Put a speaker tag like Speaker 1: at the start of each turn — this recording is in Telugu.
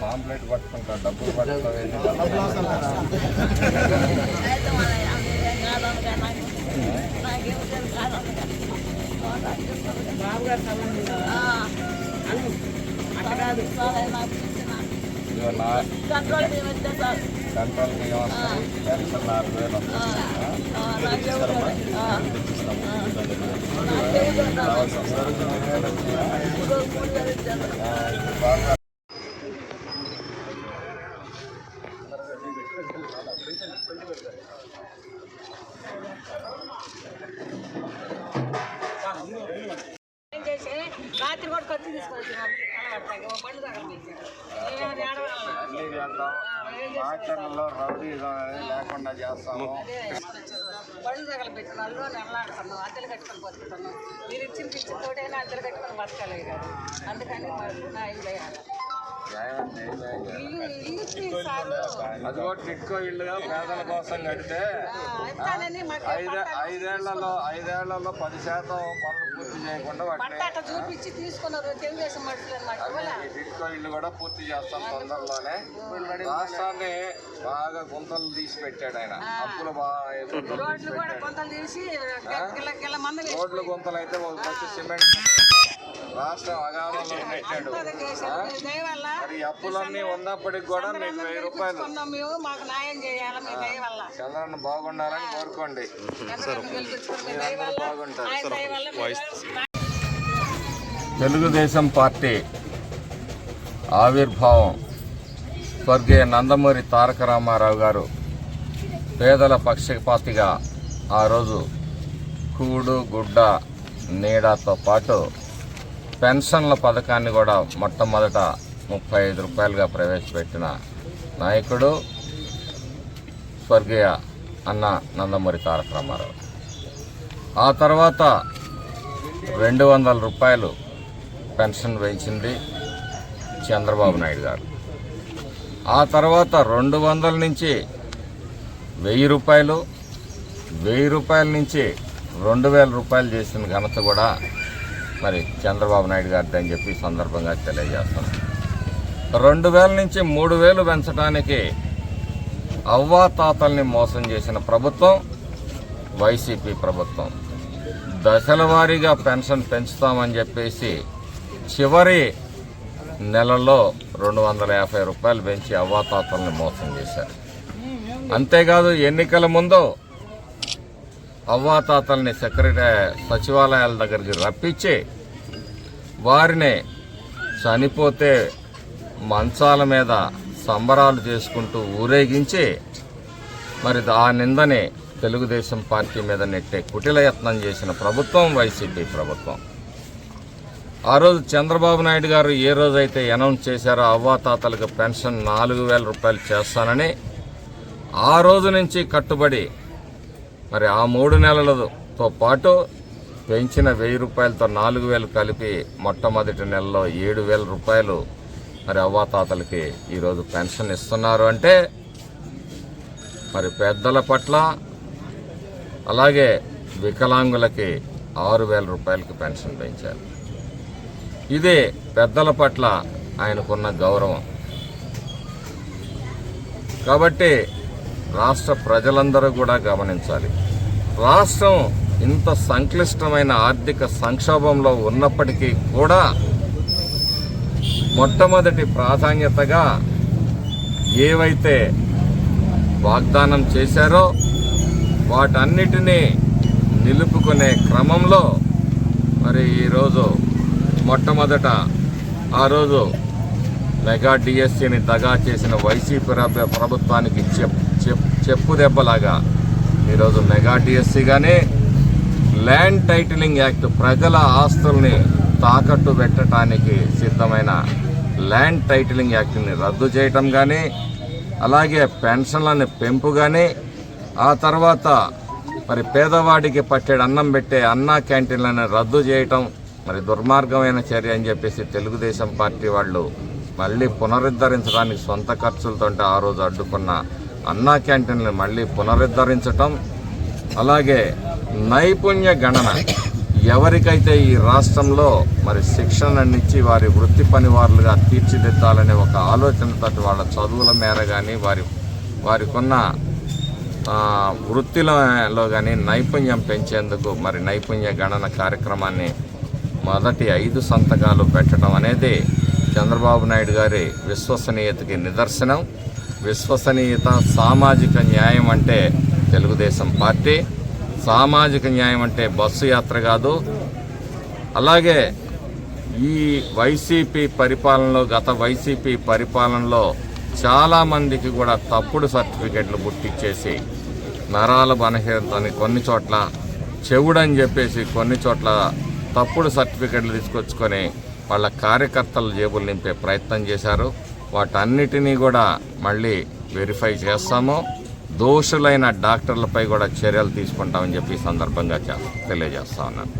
Speaker 1: పాంప్లెట్ పట్టుకుంటా డబ్బులు కంట్రోల్ పెన్షన్ ఆరు వేలు వస్తాయి. బాగా
Speaker 2: రాత్రి కూడా ఖర్చు
Speaker 1: ఆచరణలో రౌడీజం లేకుండా చేస్తాము.
Speaker 2: బండ్లు తగలబెట్టిన వాళ్ళు నెలలాడుతున్నాం అద్దెలు కట్టుకొని బతుకుతున్నాం. మీరు ఇచ్చిన పిచ్చిన తోటైనా అద్దెలు కట్టుకొని బతకాలి కాదు. అందుకని. ఇల్లు ఇల్లు సార్లు
Speaker 1: అదిగో టిట్కో ఇల్లుగా పేదల కోసం కడితే ఐదేళ్ళలో ఐదేళ్ళలో పది శాతం పనులు పూర్తి చేయకుండా
Speaker 2: చూపించి తీసుకున్నారు తెలుగుదేశం
Speaker 1: టిట్కో ఇల్లు కూడా పూర్తి చేస్తాం తొందరలోనే. రాష్ట్రాన్ని బాగా గుంతలు తీసి పెట్టాడు ఆయన. అప్పులు బాగా
Speaker 2: రోడ్లు కూడా
Speaker 1: గుంతలు అయితే ఒక సిమెంట్ రాష్ట్రం అగాధంలో పెట్టాడు. మరి అప్పులన్నీ ఉన్నప్పటికి కూడా మీకు వెయ్యి రూపాయలు.
Speaker 2: ఉన్నాం మేము మాకు న్యాయం చేయాలి మీ దయ వల్ల
Speaker 1: చంద్రన్న బాగుండాలని కోరుకోండి. బాగుంటారు. తెలుగుదేశం పార్టీ ఆవిర్భావం స్వర్గీయ నందమూరి తారక రామారావు గారు పేదల పక్షపాతిగా ఆ రోజు కూడు గుడ్డ నీడతో పాటు పెన్షన్ల పథకాన్ని కూడా మొట్టమొదట ముప్పై ఐదు రూపాయలుగా ప్రవేశపెట్టిన నాయకుడు స్వర్గీయ అన్న నందమూరి తారక రామారావు ఆ తర్వాత రెండు వందల రూపాయలు పెన్షన్ పెంచింది చంద్రబాబు నాయుడు గారు. ఆ తర్వాత రెండు వందల నుంచి వెయ్యి రూపాయలు వెయ్యి రూపాయల నుంచి రెండు వేల రూపాయలు చేసిన ఘనత కూడా మరి చంద్రబాబు నాయుడు గారిది అని చెప్పి సందర్భంగా తెలియజేస్తాను రెండు వేల నుంచి మూడు వేలు పెంచడానికి అవ్వాతాతల్ని మోసం చేసిన ప్రభుత్వం వైసీపీ ప్రభుత్వం. దశల వారీగా పెన్షన్ పెంచుతామని చెప్పేసి చివరి నెలలో రెండు వందల యాభై రూపాయలు పెంచి అవ్వాతాతల్ని మోసం చేశారు. అంతేకాదు ఎన్నికల ముందు అవ్వాతాతల్ని సెక్రటరీ సచివాలయాల దగ్గరికి రప్పించి వారిని చనిపోతే మంచాల మీద సంబరాలు చేసుకుంటూ ఊరేగించి మరి ఆ నిందని తెలుగుదేశం పార్టీ మీద నెట్టే కుటిల యత్నం చేసిన ప్రభుత్వం వైసీపీ ప్రభుత్వం. ఆ రోజు చంద్రబాబు నాయుడు గారు ఏ రోజైతే అనౌన్స్ చేశారో అవ్వాతాతలకు పెన్షన్ నాలుగు వేల రూపాయలు చేస్తానని ఆ రోజు నుంచి కట్టుబడి మరి ఆ మూడు నెలలతో పాటు పెంచిన వెయ్యి రూపాయలతో నాలుగు వేలు కలిపి మొట్టమొదటి నెలలో ఏడు వేల రూపాయలు మరి అవ్వాతాతలకి ఈరోజు పెన్షన్ ఇస్తున్నారు అంటే మరి పెద్దల పట్ల అలాగే వికలాంగులకి ఆరు వేల రూపాయలకి పెన్షన్ పెంచారు. ఇది పెద్దల పట్ల ఆయనకున్న గౌరవం. కాబట్టి రాష్ట్ర ప్రజలందరూ కూడా గమనించాలి. రాష్ట్రం ఇంత సంక్లిష్టమైన ఆర్థిక సంక్షోభంలో ఉన్నప్పటికీ కూడా మొట్టమొదటి ప్రాధాన్యతగా ఏవైతే వాగ్దానం చేశారో వాటన్నిటినీ నిలుపుకునే క్రమంలో మరి ఈరోజు మొట్టమొదట ఆ రోజు మెగా డిఎస్సీని దగా చేసిన వైసీపీ ప్రభుత్వానికి చెప్ చెప్ చెప్పు దెబ్బలాగా. ఈరోజు మెగా డిఎస్సీగానే ల్యాండ్ టైటిలింగ్ యాక్ట్ ప్రజల ఆస్తుల్ని తాకట్టు పెట్టడానికి సిద్ధమైన ల్యాండ్ టైటిలింగ్ యాక్ట్ని రద్దు చేయటం కానీ అలాగే పెన్షన్లని పెంపు కానీ ఆ తర్వాత మరి పేదవాడికి పట్టేడు అన్నం పెట్టే అన్నా క్యాంటీన్లను రద్దు చేయటం మరి దుర్మార్గమైన చర్య అని చెప్పేసి తెలుగుదేశం పార్టీ వాళ్ళు మళ్ళీ పునరుద్ధరించడానికి సొంత ఖర్చులతో ఆ రోజు అడ్డుకున్న అన్నా క్యాంటీన్లు మళ్ళీ పునరుద్ధరించటం అలాగే నైపుణ్య గణన. ఎవరికైతే ఈ రాష్ట్రంలో మరి శిక్షణనిచ్చి వారి వృత్తి పనివారులుగా తీర్చిదిద్దాలనే ఒక ఆలోచనతో వాళ్ళ చదువుల మేర కానీ వారి వారికున్న వృత్తిలో కానీ నైపుణ్యం పెంచేందుకు మరి నైపుణ్య గణన కార్యక్రమాన్ని మొదటి ఐదు సంతకాలు పెట్టడం అనేది చంద్రబాబు నాయుడు గారి విశ్వసనీయతకి నిదర్శనం. విశ్వసనీయత సామాజిక న్యాయం అంటే తెలుగుదేశం పార్టీ. సామాజిక న్యాయం అంటే బస్సు యాత్ర కాదు. అలాగే ఈ వైసీపీ పరిపాలనలో గత వైసీపీ పరిపాలనలో చాలామందికి కూడా తప్పుడు సర్టిఫికెట్లు పుట్టించేసి నరాల బలహీనతని కొన్ని చోట్ల చెవుడని చెప్పేసి కొన్ని చోట్ల తప్పుడు సర్టిఫికెట్లు తీసుకొచ్చుకొని వాళ్ళ కార్యకర్తల జేబులు నింపే ప్రయత్నం చేశారు. వాటన్నిటినీ కూడా మళ్ళీ వెరిఫై చేస్తాము. దోషులైన డాక్టర్లపై కూడా చర్యలు తీసుకుంటామని చెప్పి సందర్భంగా తెలియజేస్తా ఉన్నాను.